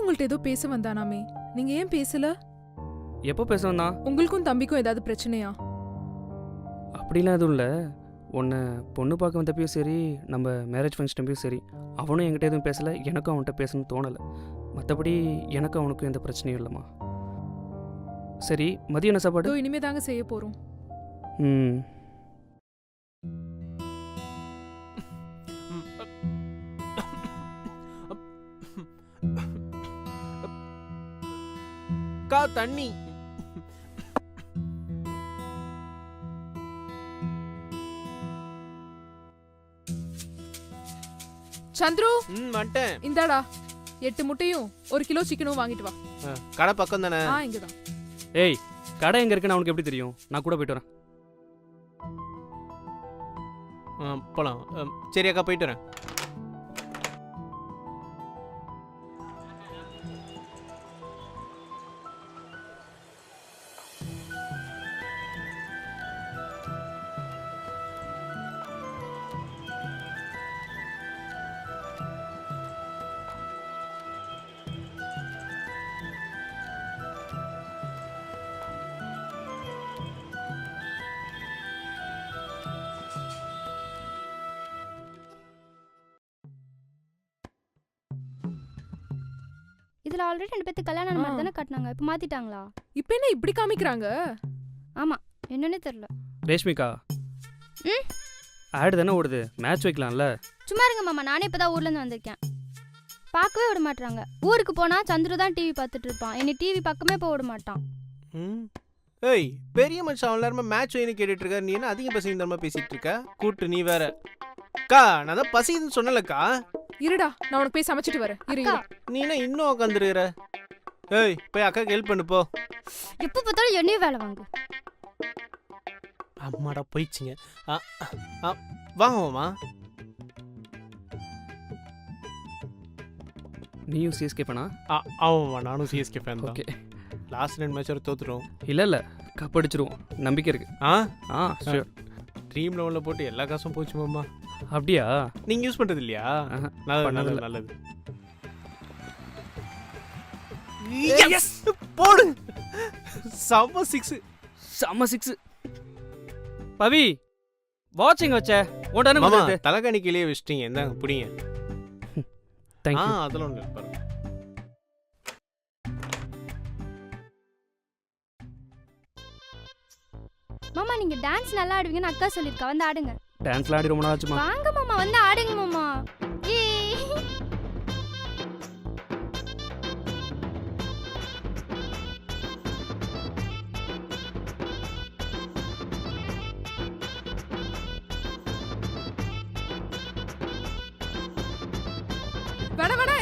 உங்கள்ட்ட ஏதோ பேச வந்தானாமே. நீங்க ஏன் பேசல? எப்போ பேச வந்தான் உங்களுக்கும் தம்பிக்கும் ஏதாவது பிரச்சனையா? அப்படிலாம் எதுவும் இல்லை. உன்னை பொண்ணு பார்க்க வந்தப்பயும் சரி நம்ம மேரேஜ் ஃபங்க்ஷன்ப்பையும் சரி அவனும் என்கிட்ட எதுவும் பேசலை எனக்கும் அவன்கிட்ட பேசணும்னு தோணலை. மற்றபடி எனக்கும் அவனுக்கும் எந்த பிரச்சனையும் இல்லைம்மா. சரி மதியம் என்ன சாப்பாடு? இனிமே தாங்க செய்ய போறோம். ம். கா தண்ணி. சந்துரு! ம் வந்துட்டேன். இந்தாடா. எட்டு முட்டையும் ஒரு கிலோ சிக்கனும் வாங்கிட்டு வா. கடை பக்கம் தானே? ஆ இங்கதான். ஏய் கடை எங்கே இருக்குன்னு அவனுக்கு எப்படி தெரியும்? நான் கூட போயிட்டு வரேன். போகலாம் சரி அக்கா போயிட்டு வரேன். இதுல ஆல்ரெடி ரெண்டு பேத்துக்கு கல்யாணம் மாதிரி தானே காட்டினாங்க. இப்போ மாத்திட்டாங்களா? இப்ப என்ன இப்படி காமிக்கிறாங்க? என்னன்னே தெரியல. ரேஷ்மிகா. ம்? ஆடு தானே ஓடுது. மேட்ச் வைக்கலாம்ல. சும்மா இருங்க மாமா. நானே இப்பதான் ஊர்ல இருந்து வந்திருக்கேன். பார்க்கவே விட மாட்டாங்க ஊருக்கு போனா சந்துரு தான் டிவி பார்த்துட்டு இருப்பான். என்னை டிவி பக்கமே போக விட மாட்டான். ம். ஏய் பெரிய மனுஷன் அவன் நேரமா மேட்ச் வேணும் கேட்டுட்டு இருக்க நீ என்ன அதிக பசி தரமா பேசிட்டு இருக்க? கூட்டு நீ வேற. அக்கா நான் தான் பசிக்குதுன்னு சொன்னலக்கா இருடா நான் உனக்கு போய் சமைச்சிட்டு வரேன். இரு இரு. நீ என்ன இன்னும் உட்காந்துருக்கிற ஏய் போய் அக்காக்கு ஹெல்ப் பண்ணு போ. எப்போ பார்த்தாலும் என்னையும் வேலை வாங்கு. அம்மாடா போயிடுச்சுங்க. ஆ, ஆ, வாங்க மாமா. நீயும் சிஎஸ்கே பண்ணா ஆ, ஆமாம்மா நானும் சிஎஸ்கே ஃபேன் தான். ஓகே. லாஸ்ட் ரெண்டு மேட்ச் வரை தோத்துட்டோம். இல்லை இல்லை. கப் அடிச்சிருவோம். நம்பிக்கை இருக்கு. ஆ? ஆ sure. ட்ரீம் லெவலில் போட்டு எல்லா காசும் போச்சு மாமா. அப்படியா? நீங்க யூஸ் பண்றது இல்லையா? நல்லது. நல்லது நல்லது. எஸ் போடு! செம்ம சிக்ஸ் செம்ம சிக்ஸ் பவி வாட்சிங் வச்ச? உன்டானே மாமா தலைகாணி கீழே வச்சிட்டீங்க. இந்தாங்க பிடிங்க. ஆ தேங்க்யூ அதெல்லாம் ஒன்று பாருங்க. மாமா நீங்க டான்ஸ் நல்லா ஆடுவீங்கன்னு அக்கா சொல்லிருக்கா வந்து ஆடுங்க. டான்ஸ்ல ஆடி ரொம்ப நாள் ஆச்சுமா? வாங்க மாமா வந்து ஆடுங்க மாமா. வேணா வேணா